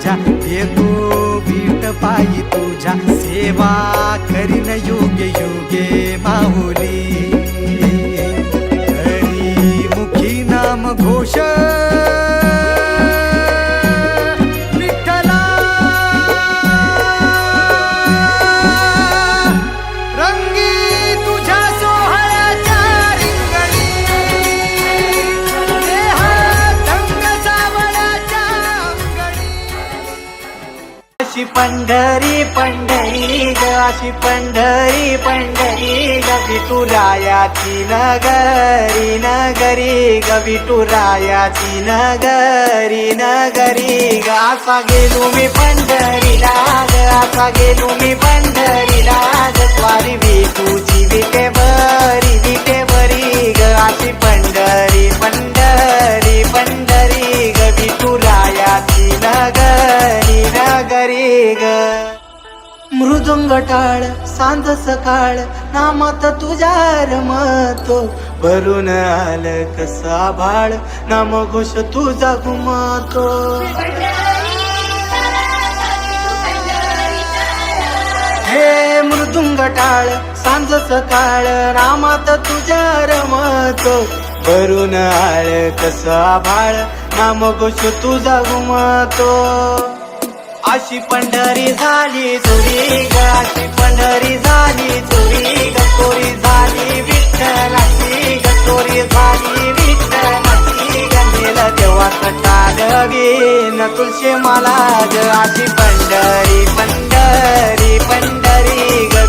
माझ्या. येतो बीट पायी तुझ्या. सेवा करी अशी पंढरी पंढरी ग अशी पंढरी पंढरी ग विठुरायाची नगरी नगरी ग विठुरायाची नगरी नगरी ग. असा गेलो मी पंढरीला ग असा गेलो मी पंढरीला ग. स्वारी नगरी ग. मृदुंग टाळ सांज सकाळ नामात तुझ्या रमतो. भरून आलं कसा भाळ नाम घोष तुझा घुमतो. हे मृदुंग टाळ सांज सकाळ रामात तुझ्या रमतो. भरून आळ कसा भाळ नाम घोष तुझा घुमतो. अशी पंढरी झाली चोरी गाशी पंढरी झाली चोरी गोरी झाली विठ्ठलाची गोरी झाली विठ्ठलाची देवा तेव्हा गे न तुळशी मला आशी पंढरी पंढरी पंढरी ग.